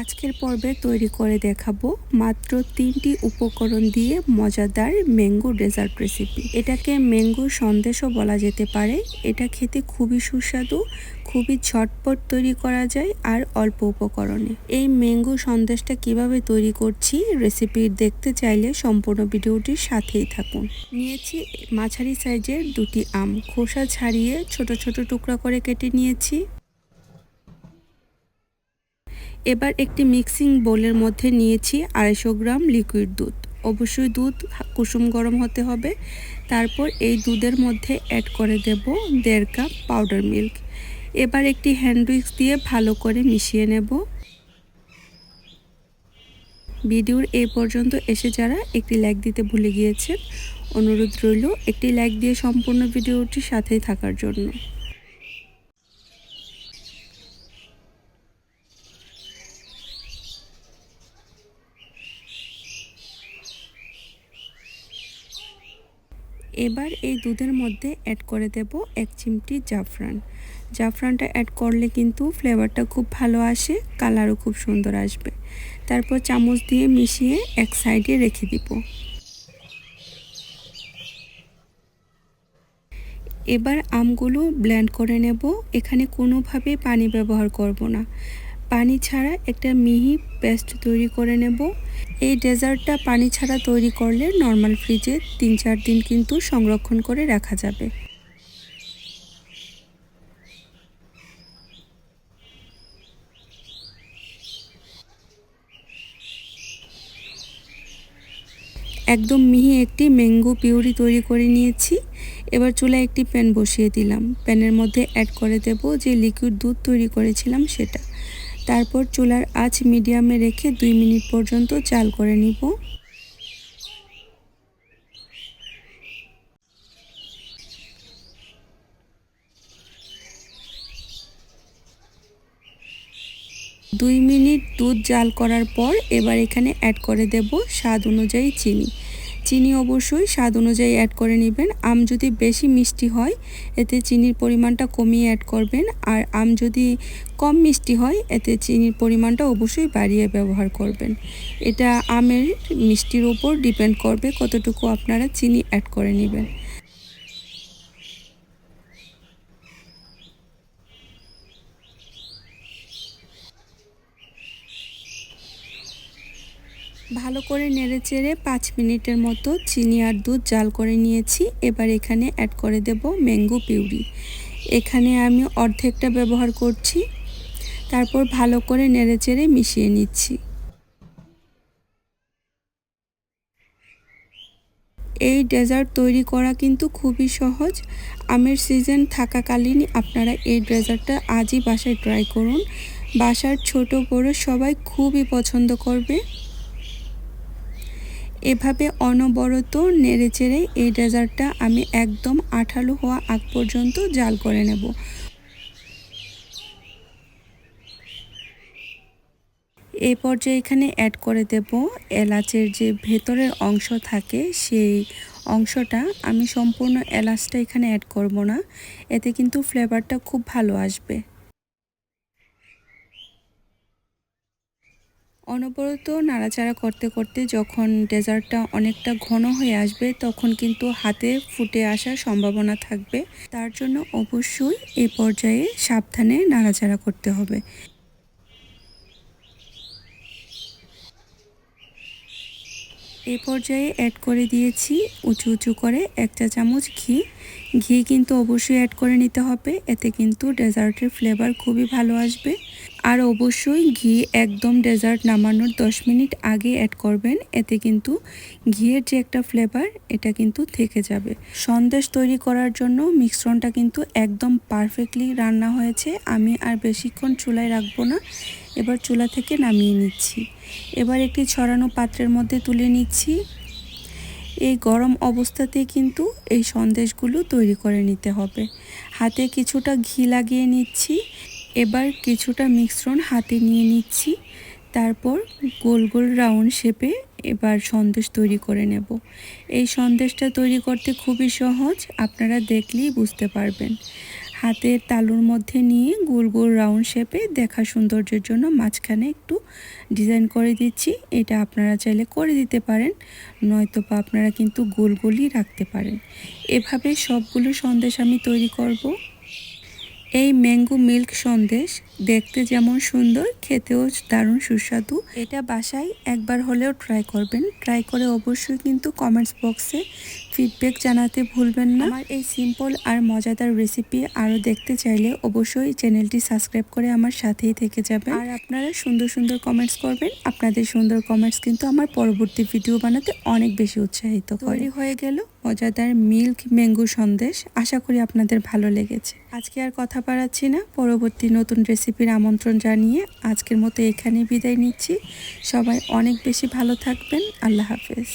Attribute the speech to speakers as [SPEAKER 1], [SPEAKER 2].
[SPEAKER 1] আজকের পর্বে তৈরি করে দেখাবো মাত্র তিনটি উপকরণ দিয়ে মজাদার ম্যাঙ্গো ডেজার্ট রেসিপি। এটাকে ম্যাঙ্গো সন্দেশও বলা যেতে পারে। এটা খেতে খুবই সুস্বাদু, খুবই ঝটপট তৈরি করা যায় আর অল্প উপকরণে। এই ম্যাঙ্গো সন্দেশটা কীভাবে তৈরি করছি রেসিপি দেখতে চাইলে সম্পূর্ণ ভিডিওটির সাথেই থাকুন। নিয়েছি মাঝারি সাইজের দুটি আম। খোসা ছাড়িয়ে ছোট ছোট টুকরা করে কেটে নিয়েছি। এবার একটি মিক্সিং বোলের মধ্যে নিয়েছি আড়াইশো গ্রাম লিকুইড দুধ। অবশ্যই দুধ কুসুম গরম হতে হবে। তারপর এই দুধের মধ্যে অ্যাড করে দেব দেড় কাপ পাউডার মিল্ক এবার একটি হ্যান্ড উইক্স দিয়ে ভালো করে মিশিয়ে নেব। ভিডিওর এই পর্যন্ত এসে যারা একটি লাইক দিতে ভুলে গিয়েছেন, অনুরোধ রইল একটি লাইক দিয়ে সম্পূর্ণ ভিডিওটির সাথেই থাকার জন্য। এবার এই দুধের মধ্যে অ্যাড করে দেব এক চিমটি জাফরান। জাফরানটা অ্যাড করলে কিন্তু ফ্লেভারটা খুব ভালো আসে কালারও খুব সুন্দর আসবে। তারপর চামচ দিয়ে মিশিয়ে এক সাইডে রেখে দিব। এবার আমগুলো ব্লেন্ড করে নেব। এখানে কোনোভাবে পানি ব্যবহার করব না। পানি ছাড়া একটা মিহি পেস্ট তৈরি করে নেব। এই ডেজার্টটা পানি ছাড়া তৈরি করলে নর্মাল ফ্রিজে তিন চার দিন কিন্তু সংরক্ষণ করে রাখা যাবে। একদম মিহি একটি ম্যাঙ্গো পিউরি তৈরি করে নিয়েছি। এবার চুলায় একটি প্যান বসিয়ে দিলাম। প্যানের মধ্যে অ্যাড করে দেব যে লিকুইড দুধ তৈরি করেছিলাম সেটা। তারপর চুলার আঁচ মিডিয়ামে রেখে দুই মিনিট পর্যন্ত চাল করে নিব। দুই মিনিট দুধ জাল করার পর এবার এখানে অ্যাড করে দেব স্বাদ অনুযায়ী চিনি। চিনি অবশ্যই, স্বাদ অনুযায়ী অ্যাড করে নেবেন। আম যদি বেশি মিষ্টি হয়, এতে চিনির পরিমাণটা কমিয়ে অ্যাড করবেন। আর আম যদি কম মিষ্টি হয়, এতে চিনির পরিমাণটা অবশ্যই বাড়িয়ে ব্যবহার করবেন। এটা আমের মিষ্টির ওপর ডিপেন্ড করবে কতটুকু আপনারা চিনি অ্যাড করে নেবেন। ভালো করে নেড়েচেড়ে পাঁচ মিনিটের মতো চিনি আর দুধ জাল করে নিয়েছি। এবার এখানে অ্যাড করে দেব ম্যাঙ্গো পিউরি। এখানে আমি অর্ধেকটা ব্যবহার করছি। তারপর ভালো করে নেড়ে চেড়ে মিশিয়ে নিচ্ছি। এই ডেজার্ট তৈরি করা কিন্তু খুবই সহজ। আমের সিজন থাকাকালীন আপনারা এই ডেজার্টটা আজই বাসায় ট্রাই করুন। বাসার ছোট বড় সবাই খুবই পছন্দ করবে। এভাবে অনবরত নেড়ে চেড়ে এই ডেজার্টটা আমি একদম আঠালো হওয়া আগ পর্যন্ত জাল করে নেব। এই পর্যায়ে এখানে অ্যাড করে দেব এলাচের যে ভেতরের অংশ থাকে, সেই অংশটা। আমি সম্পূর্ণ এলাচটা এখানে অ্যাড করব না। এতে কিন্তু ফ্লেভারটা খুব ভালো আসবে। অনবরত নাড়াচাড়া করতে করতে যখন ডেজার্টটা অনেকটা ঘন হয়ে আসবে, তখন কিন্তু হাতে ফুটে আসার সম্ভাবনা থাকবে। তার জন্য অবশ্যই এ পর্যায়ে সাবধানে নাড়াচাড়া করতে হবে। এ পর্যায়ে অ্যাড করে দিয়েছি উঁচু উঁচু করে এক চা চামচ ঘি। ঘি কিন্তু অবশ্যই অ্যাড করে নিতে হবে। এতে কিন্তু ডেজার্টের ফ্লেভার খুবই ভালো আসবে। আর অবশ্যই ঘি একদম ডেজার্ট নামানোর 10 মিনিট আগে অ্যাড করবেন। এতে কিন্তু ঘিয়ের যে একটা ফ্লেভার এটা কিন্তু থেকে যাবে। সন্দেশ তৈরি করার জন্য মিশ্রণটা কিন্তু একদম পারফেক্টলি রান্না হয়েছে। আমি আর বেশিক্ষণ চুলায় রাখব না। এবার চুলা থেকে নামিয়ে নিচ্ছি। এবার একটি ছড়ানো পাত্রের মধ্যে তুলে নিচ্ছি। এই গরম অবস্থাতে কিন্তু এই সন্দেশগুলো তৈরি করে নিতে হবে। হাতে কিছুটা ঘি লাগিয়ে নিচ্ছি, এবার কিছুটা মিশ্রণ হাতে নিয়ে নিচ্ছি, তারপর গোল গোল রাউন্ড শেপে এবার সন্দেশ তৈরি করে নেব। এই সন্দেশটা তৈরি করতে খুবই সহজ, আপনারা দেখলেই বুঝতে পারবেন। হাতের তালুর মধ্যে নিয়ে গোল গোল রাউন্ড শেপে দেখা সৌন্দর্যের জন্য মাঝখানে একটু ডিজাইন করে দিচ্ছি। এটা আপনারা চাইলে করে দিতে পারেন, নয়তো বা আপনারা কিন্তু গোল গোলই রাখতে পারেন। এভাবে সবগুলো সন্দেশ আমি তৈরি করব। এই ম্যাঙ্গো মিল্ক সন্দেশ দেখতে যেমন সুন্দর, খেতেও দারুণ সুস্বাদু। এটা বাসায় একবার হলেও ট্রাই করবেন। ট্রাই করে অবশ্যই কিন্তু কমেন্টস বক্সে ফিডব্যাক জানাতে ভুলবেন না। আমার এই সিম্পল আর মজাদার রেসিপি আরও দেখতে চাইলে অবশ্যই চ্যানেলটি সাবস্ক্রাইব করে আমার সাথেই থেকে যাবেন। আর আপনারা সুন্দর সুন্দর কমেন্টস করবেন। আপনাদের সুন্দর কমেন্টস কিন্তু আমার পরবর্তী ভিডিও বানাতে অনেক বেশি উৎসাহিত করে। হয়ে গেল মজাদার মিল্ক ম্যাঙ্গো সন্দেশ। আশা করি আপনাদের ভালো লেগেছে। আজকে আর কথা বাড়াচ্ছি না। পরবর্তী নতুন রেসিপির আমন্ত্রণ জানিয়ে আজকের মতো এখানেই বিদায় নিচ্ছি। সবাই অনেক বেশি ভালো থাকবেন। আল্লাহ হাফেজ।